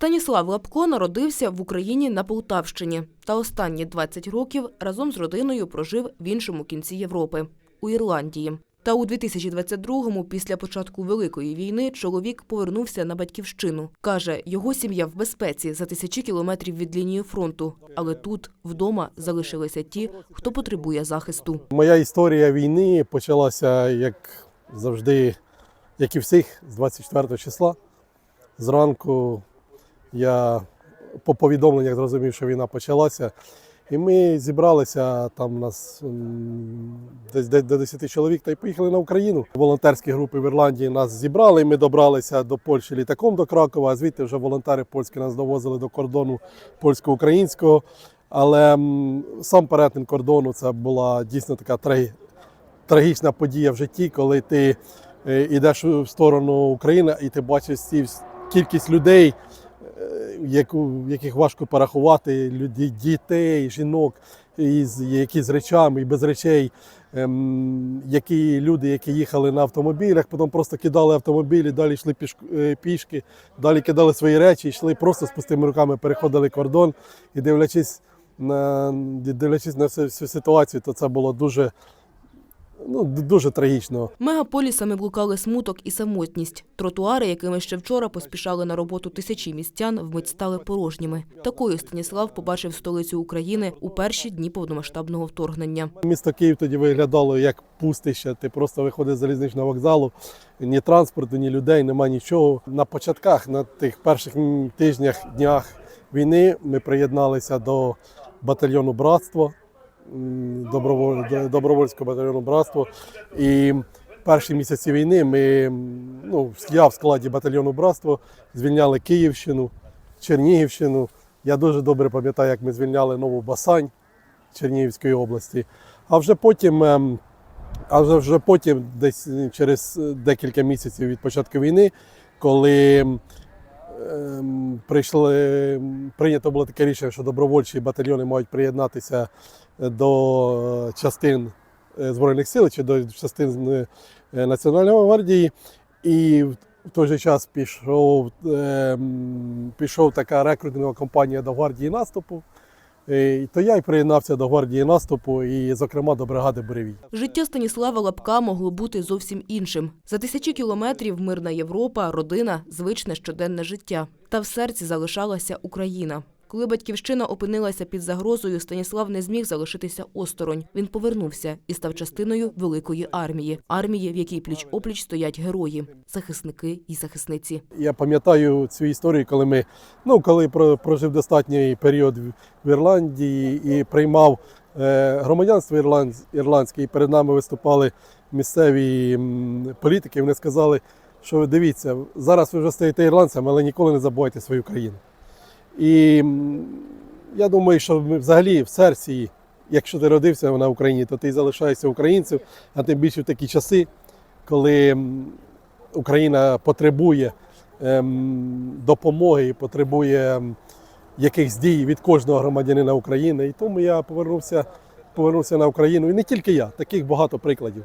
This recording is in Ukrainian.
Станіслав Лапко народився в Україні на Полтавщині та останні 20 років разом з родиною прожив в іншому кінці Європи у Ірландії. Та у 2022-му, після початку Великої війни, чоловік повернувся на батьківщину. Каже, його сім'я в безпеці за тисячі кілометрів від лінії фронту, але тут, вдома, залишилися ті, хто потребує захисту. Моя історія війни почалася, як завжди, як і всіх, з 24 числа. Зранку я по повідомленнях зрозумів, що війна почалася. І ми зібралися, там нас десь до 10 чоловік та й поїхали на Україну. Волонтерські групи в Ірландії нас зібрали. і Ми добралися до Польщі літаком до Кракова, а звідти вже волонтери польські нас довозили до кордону польсько-українського. Але сам перетин кордону це була дійсно така трагі- трагічна подія в житті, коли ти е, йдеш в сторону України і ти бачиш ці кількість людей, яку, яких важко порахувати, людей, дітей, жінок, із, які з речами і без речей, ем, які люди, які їхали на автомобілях, потім просто кидали автомобілі, далі йшли піш, е, пішки, далі кидали свої речі, йшли просто з пустими руками, переходили кордон. І дивлячись на, дивлячись на всю, всю ситуацію, то це було дуже, ну, дуже трагічно. Мегаполісами блукали смуток і самотність. Тротуари, якими ще вчора поспішали на роботу тисячі містян, вмить стали порожніми. Такою Станіслав побачив столицю України у перші дні повномасштабного вторгнення. Місто Київ тоді виглядало як пустище. Ти просто виходиш з залізничного вокзалу, ні транспорту, ні людей, нема нічого. На початках, на тих перших тижнях, днях війни ми приєдналися до батальйону до- добровольського батальйону братство. І перші місяці війни ми, ну, я в складі батальйону братство звільняли Київщину, Чернігівщину. Я дуже добре пам'ятаю, як ми звільняли Нову Басань. Чернігівської області. А вже потім, ем, а вже, потім, десь через декілька місяців від початку війни, коли прийшли, прийнято було таке рішення, що добровольчі батальйони мають приєднатися до частин е, Збройних сил чи до частин е, Національної гвардії. І в той же час пішов, ем, пішов така рекрутингова кампанія до гвардії наступу. Е, То я й приєднався до гвардії наступу і, зокрема, до бригади Буревій. Життя Станіслава Лапка могло бути зовсім іншим. За тисячі кілометрів мирна Європа, родина, звичне щоденне життя. Та в серці залишалася Україна. Коли батьківщина опинилася під загрозою, Станіслав не зміг залишитися осторонь. Він повернувся і став частиною великої армії, армії, в якій пліч опліч стоять герої, захисники і захисниці. Я пам'ятаю цю історію, коли ми, ну коли про- прожив достатній період в- Ірландії і приймав е, громадянство ірланд, ірландське, і перед нами виступали місцеві політики. Вони сказали, що дивіться, зараз ви вже стаєте ірландцями, але ніколи не забувайте свою країну. І я думаю, що взагалі в серці, якщо ти родився на Україні, то ти залишаєшся українцем, а тим більше в такі часи, коли Україна потребує ем, допомоги і потребує якихось дій від кожного громадянина України. І тому я повернувся, повернувся на Україну. І не тільки я, таких багато прикладів.